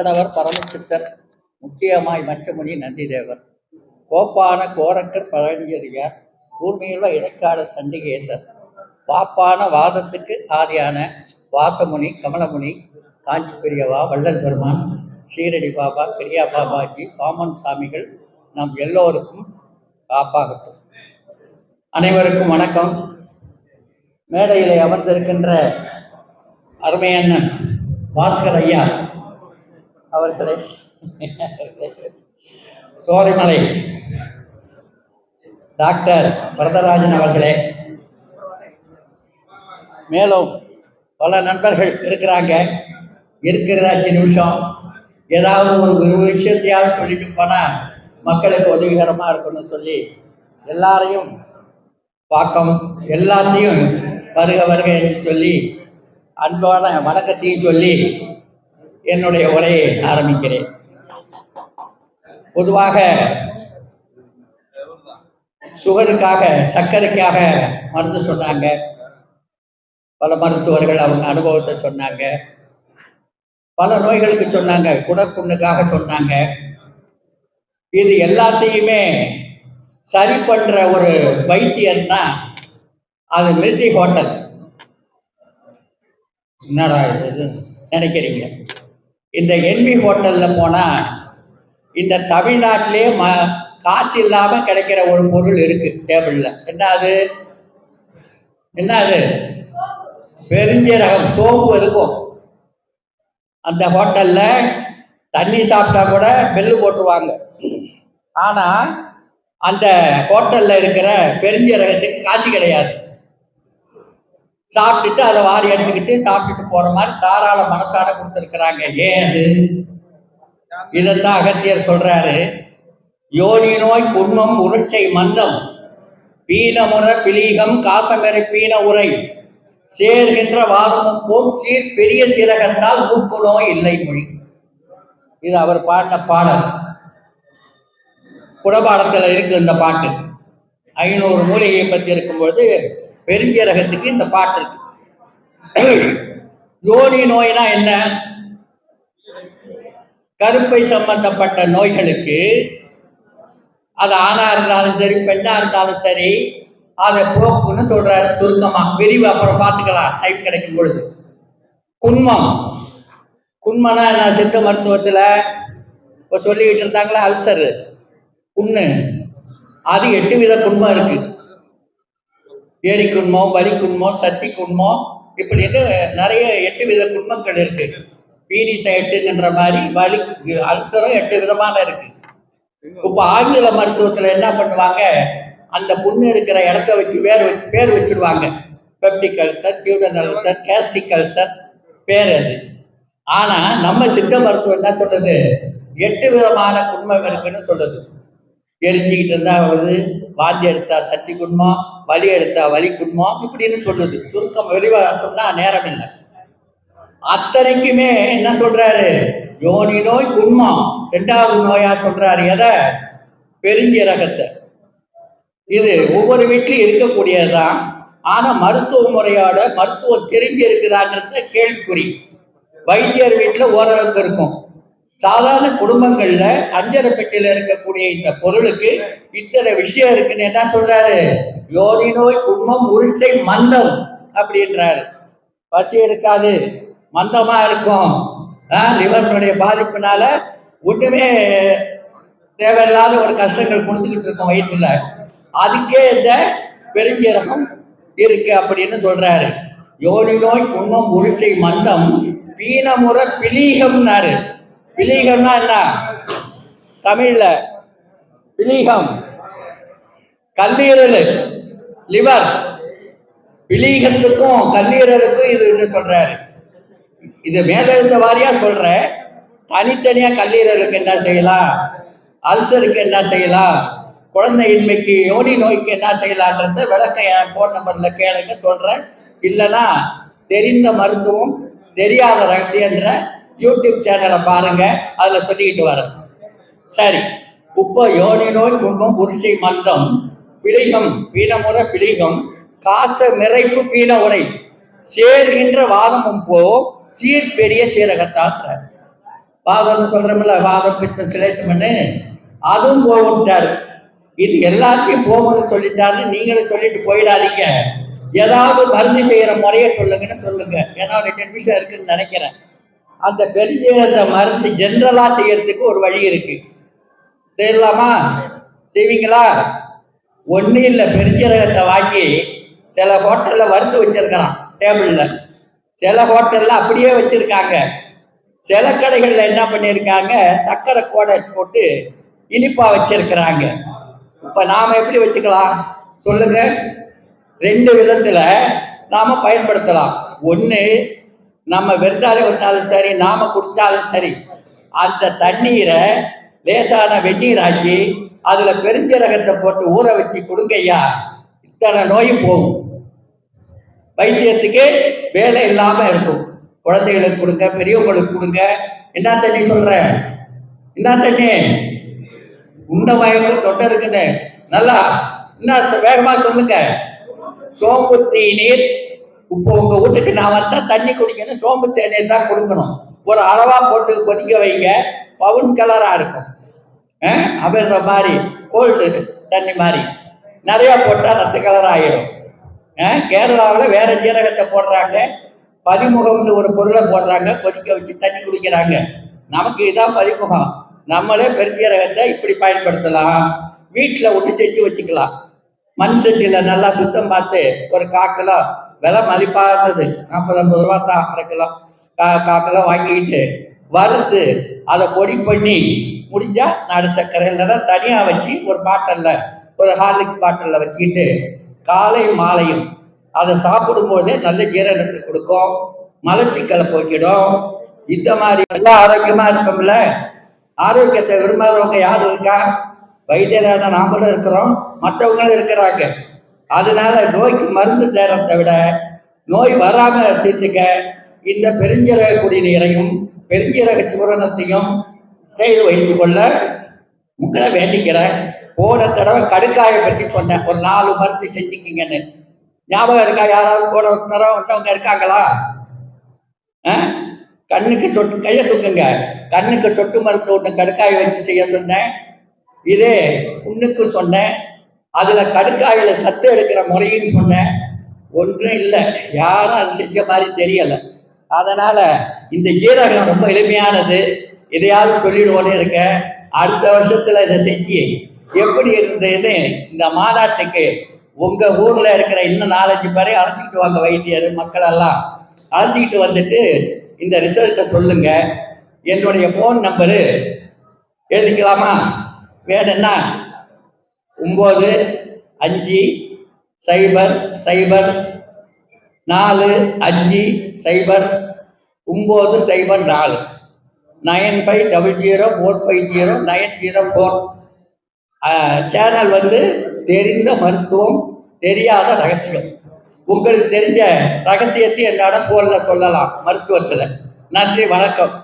முக்கணவர் பரமசித்தர் முக்கியமாய் மச்சமுனி நந்திதேவர். கோப்பான கோரக்கர் பழஞ்செறியார் பூமியுள்ள இடைக்கால சண்டிகேசர். பாப்பான வாதத்துக்கு ஆதியான வாசமுனி கமலமுனி காஞ்சி பெரியவா வள்ளல் பெருமான் ஸ்ரீரடி பாபா பெரியா பாபாஜி பாமன் சாமிகள் நம் எல்லோருக்கும் காப்பாகட்டும். அனைவருக்கும் வணக்கம். மேடையில் அமர்ந்திருக்கின்ற அருமையண்ணன் பாஸ்கர் ஐயா அவர்களை. சோலைமலை. டாக்டர் வரதராஜன் அவர்களே. மேலும் பல நண்பர்கள் இருக்கிறாங்க. இருக்கிற அஞ்சு நிமிஷம் ஏதாவது ஒரு ஒரு விஷயத்தையாவது சொல்லிட்டு போனால் மக்களுக்கு உதவிகரமாக இருக்கணும்னு சொல்லி எல்லாரையும் பாக்கம் எல்லாத்தையும் வருக வருக என்று சொல்லி அன்பான வணக்கத்தையும் சொல்லி என்னுடைய உரையை ஆரம்பிக்கிறேன். பொதுவாக சுகருக்காக சர்க்கரைக்காக மருந்து சொன்னாங்க. பல மருத்துவர்கள் அவங்க அனுபவத்தை சொன்னாங்க. பல நோய்களுக்கு சொன்னாங்க குடப்புண்ணுக்காக சொன்னாங்க. இது எல்லாத்தையுமே சரி பண்ற ஒரு வைத்தியர்னா அது மிலிட்ரி ஹோட்டல். என்னடா இது நினைக்கிறீங்க? இந்த என்வி ஹோட்டலில் போனா இந்த தமிழ்நாட்டிலே ம காசு இல்லாமல் கிடைக்கிற ஒரு பொருள் இருக்கு டேபிளில். என்ன அது? என்ன அது? பெருஞ்சீரகம் சோப்பு இருக்கும். அந்த ஹோட்டல்ல தண்ணி சாப்பிட்டா கூட பெல்லு போட்டுருவாங்க. ஆனா அந்த ஹோட்டல்ல இருக்கிற பெருஞ்சீரகத்துக்கு காசு கிடையாது. சாப்பிட்டுட்டு அதை வாரி எடுத்துக்கிட்டு சாப்பிட்டுட்டு போற மாதிரி தாராள மனசாட கொடுத்துருக்குறாங்க. ஏன்? அது இதைத்தான் அகத்தியர் சொல்றாரு. யோனி நோய் குன்மம் உருச்சை மந்தம். பீனமுற பிலீகம் காசமெறை பீன உரை. சேர்கின்ற வாதமும் போம் சீர் பெரிய சீரகத்தால் மூக்கு நோய் இல்லை மொழி. இது அவர் பாடின பாடல். குடபாடத்தில் இருக்கு இந்த பாட்டு. ஐநூறு மூலிகையை பற்றி இருக்கும்பொழுது பெருஞ்சீரகத்துக்கு இந்த பாட்டு இருக்கு. யோனி நோய்னா என்ன? கருப்பை சம்பந்தப்பட்ட நோய்களுக்கு அது ஆணா இருந்தாலும் சரி பெண்ணா இருந்தாலும் சரி அதை போக்குன்னு சொல்றாரு சுருக்கமா. விரிவு அப்புறம் பார்த்துக்கலாம். டைம் கிடைக்கும் பொழுது. குன்மம் குன்மனா என்ன? சித்த மருத்துவத்துல இப்போ சொல்லிக்கிட்டு இருந்தாங்களா அல்சரு. புண்ணு. அது எட்டு வித குன்மம் இருக்கு. ஏரி குன்மம் வலி குண்மம் சத்தி குன்மம் இப்படின்னு நிறைய எட்டு வித குண்மங்கள் இருக்கு. பீனிசம் எட்டுங்கிற மாதிரி வலி அல்சரும் எட்டு விதமான இருக்கு. இப்போ ஆங்கில மருத்துவத்துல என்ன பண்ணுவாங்க? அந்த புண்ணு இருக்கிற இடத்த வச்சு வேர் வச்சு பேர் வச்சிருவாங்க peptic ulcer duodenal ulcer gastric ulcer பேர் அது. ஆனா நம்ம சித்த மருத்துவம் என்ன சொல்றது? எட்டு விதமான குண்மம் இருக்குன்னு சொல்லுது எரிஞ்சிக்கிட்டு இருந்தா வருது வாந்தி எடுத்தா சத்தி குண்மம் வலி எடுத்தா வலி குண்மம் இப்படின்னு சொல்லுது சுருக்கம் விரிவாக சொன்னா நேரம் இல்லை. அத்தனைக்குமே என்ன சொல்றாரு? யோனி நோய் குண்மம் ரெண்டாவது நோயா சொல்றாரு எதை? பெருஞ்சீரகத்தை. இது ஒவ்வொரு வீட்லையும் இருக்கக்கூடியதுதான். ஆனா மருத்துவ முறையோட மருத்துவம் தெரிஞ்சு இருக்குதான்றது கேள்விக்குறி. வைத்தியர் வீட்டுல ஓரளவுக்கு இருக்கும். சாதாரண குடும்பங்கள்ல அஞ்சரை பெட்டியில இருக்கக்கூடிய இந்த பொருளுக்கு இத்தனை விஷயம் இருக்குன்னு என்ன சொல்றாரு? யோனி நோய் குடும்பம் உரிசை மந்தம் அப்படின்றாரு. பசி எடுக்காது. மந்தமா இருக்கும். லிவர்களுடைய பாதிப்புனால ஒண்ணுமே தேவையில்லாத ஒரு கஷ்டங்கள் கொடுத்துக்கிட்டு இருக்கும் வயிற்றுல. அதுக்கே இந்த பெருஞ்சீரகம் இருக்கு அப்படின்னு சொல்றாரு. யோனி நோய் குன்மம் உரிசை மந்தம் பீனமுற பிலீகம்னாரு. பிலீகம்னா என்ன? தமிழ்ல பிலீகம் கல்லீரல் லிவர். பிலீகத்துக்கும் கல்லீரலுக்கும் இது என்ன சொல்றாரு? இது மேலெழுந்த வாரியா சொல்ற. தனித்தனியா கல்லீரலுக்கு என்ன செய்யலாம்? அல்சருக்கு என்ன செய்யலாம்? குழந்தையின்மைக்கு யோனி நோய்க்கு என்ன செய்யலான்றத விளக்க என் போன் நம்பர்ல கேளுங்க சொல்றேன். இல்லைன்னா தெரிந்த மருத்துவம் தெரியாத ரகசியன்ற யூடியூப் சேனலை பாருங்க அதுல சொல்லிக்கிட்டு வரேன். சரி. உப்ப யோனி நோய் கும்பம் புருஷை மந்தம் பிளிகம் பீனமுற பிளிகம் காச நிறைப்பு பீன உரை. சேர்கின்ற வாதமும் போ சீர் பெரிய சீரகத்தான் வாதம்னு சொல்கிறோம்ல வாதம் பித்த சிலைத்தம்னு. அதுவும் போகட்டாரு இது எல்லாத்தையும் போகணும்னு சொல்லிட்டாருன்னு நீங்களும் சொல்லிட்டு போயிடாதீங்க. ஏதாவது மருந்து செய்கிற முறையை சொல்லுங்கன்னு சொல்லுங்க. ஏன்னா ரெண்டு நிமிஷம் இருக்குன்னு நினைக்கிறேன். அந்த பெருஞ்சீரகத்தை மருந்து ஜென்ரலாக செய்யறதுக்கு ஒரு வழி இருக்கு. செய்யலாமா? செய்வீங்களா? ஒன்றும் இல்லை பெருஞ்சீரகத்தை வாங்கி சில ஹோட்டலில் வறுத்து வச்சிருக்கிறான் டேபிளில் சில ஹோட்டலில் அப்படியே வச்சிருக்காங்க. சில கடைகளில் என்ன பண்ணியிருக்காங்க சர்க்கரை கோடை போட்டு இனிப்பா வச்சிருக்கிறாங்க. இப்போ நாம் எப்படி வச்சுக்கலாம்? சொல்லுங்க. ரெண்டு விதத்தில் நாம் பயன்படுத்தலாம். ஒன்று நம்ம வெறுத்தாலே வந்தாலும் சரி நாம குடித்தாலும் சரி அந்த தண்ணீரை லேசான வெந்நீராக்கி அதில் பெருஞ்சீரகத்தை போட்டு ஊற வச்சு கொடுங்கய்யா. இத்தனை நோயும் போகும். வைத்தியத்துக்கு வேலை இல்லாமல் இருக்கும். குழந்தைகளுக்கு கொடுங்க பெரியவங்களுக்கு கொடுங்க. என்ன தண்ணி சொல்ற? என்ன தண்ணி? உண்ட மயக்க தொட்டை இருக்குன்னு. நல்லா என்ன வேகமா சொல்லுங்க. சோம்பு தீநீர் இப்போ உங்க வீட்டுக்கு நான் வந்தா தண்ணி குடிக்கணும் சோம்பு தேநீர் தான் கொடுக்கணும். ஒரு அளவா போட்டு கொதிக்க வைங்க பவுன் கலரா இருக்கும். அப்படின்ற மாதிரி கோல்டு தண்ணி மாதிரி. நிறைய போட்டா ரத்த கலர் ஆகிடும். கேரளாவில் வேற ஜீரகத்தை போடுறாங்க பதிமுகம்னு ஒரு பொருளை போடுறாங்க கொதிக்க வச்சு தண்ணி குடிக்கிறாங்க. நமக்கு இதான் பதிமுகம் நம்மளே பெருஞ்சீரகத்தை இப்படி பயன்படுத்தலாம். வீட்டில் ஒன்று செஞ்சு வச்சுக்கலாம். மண் சட்டியில் நல்லா சுத்தம் பார்த்து ஒரு காக்கிலோ விலை மதிப்பாகிறது நாற்பது ஐம்பது ரூபா தான் அரை கிலோ கா காக்கெல்லாம் வாங்கிக்கிட்டு வறுத்து அதை பொடி பண்ணி முடிஞ்சா நாடு சர்க்கரை இல்லைன்னா தனியாக வச்சு ஒரு பாட்டிலில் ஒரு ஹார்லிக் பாட்டிலில் வச்சுக்கிட்டு காலை மாலையும் அதை சாப்பிடும்போதே நல்ல ஜீரணத்தை கொடுக்கும் மலச்சிக்கலை போக்கிடும் இந்த மாதிரி எல்லாம் ஆரோக்கியமா இருப்போம்ல ஆரோக்கியத்தை விரும்பாதவங்க யார் இருக்கா வைத்தியரான நாமளும் இருக்கிறோம் மற்றவங்களும் இருக்கிறாங்க அதனால நோய்க்கு மருந்து தேடுறதை விட நோய் வராம தீர்த்துக்க இந்த பெருஞ்சீரக குடிநீரையும் பெருஞ்சீரக சூரணத்தையும் செய்து வைத்து கொள்ள உங்களை வேண்டிக்கிறேன். போன தடவை கடுக்காயை பற்றி சொன்னேன். ஒரு நாலு மருந்து செஞ்சுக்கிங்கன்னு. ஞாபகம் இருக்கா? யாராவது போன தடவை வந்தவங்க இருக்காங்களா? கண்ணுக்கு சொட்டு கையை தூக்குங்க. கண்ணுக்கு சொட்டு மருந்து ஒன்று கடுக்காயை வச்சு செய்ய சொன்னேன். இதே புண்ணுக்கு சொன்னேன். அதில் கடுக்காயில சத்து எடுக்கிற முறையும் சொன்னேன். ஒன்றும் இல்லை. யாரும் அது செஞ்ச மாதிரி தெரியலை. அதனால் இந்த ஜீரகம் ரொம்ப எளிமையானது. இதையாவது சொல்லிடுவோன்னு இருக்கேன். அடுத்த வருஷத்தில் இதை செஞ்சு எப்படி இருந்ததுன்னு இந்த மாநாட்டுக்கு உங்கள் ஊரில் இருக்கிற இன்னும் நாலஞ்சு பேரை அழைச்சிக்கிட்டு வாங்க வைத்தியர் மக்களெல்லாம். அழைச்சிக்கிட்டு வந்துட்டு இந்த ரிசல்ட்டை சொல்லுங்கள் என்னுடைய ஃபோன் நம்பரு எழுதிக்கலாமா? வேணும்னா ஒம்பது அஞ்சு சைபர் சைபர். நாலு அஞ்சு சைபர். ஒம்பது சைபர் நாலு. Nine five double zero four five zero nine zero four. Channel வந்து தெரிந்த மருத்துவம் தெரியாத ரகசியம். உங்களுக்கு தெரிஞ்ச ரகசியத்தை என்னோட போரில் சொல்லலாம் மருத்துவத்தில். நன்றி வணக்கம்.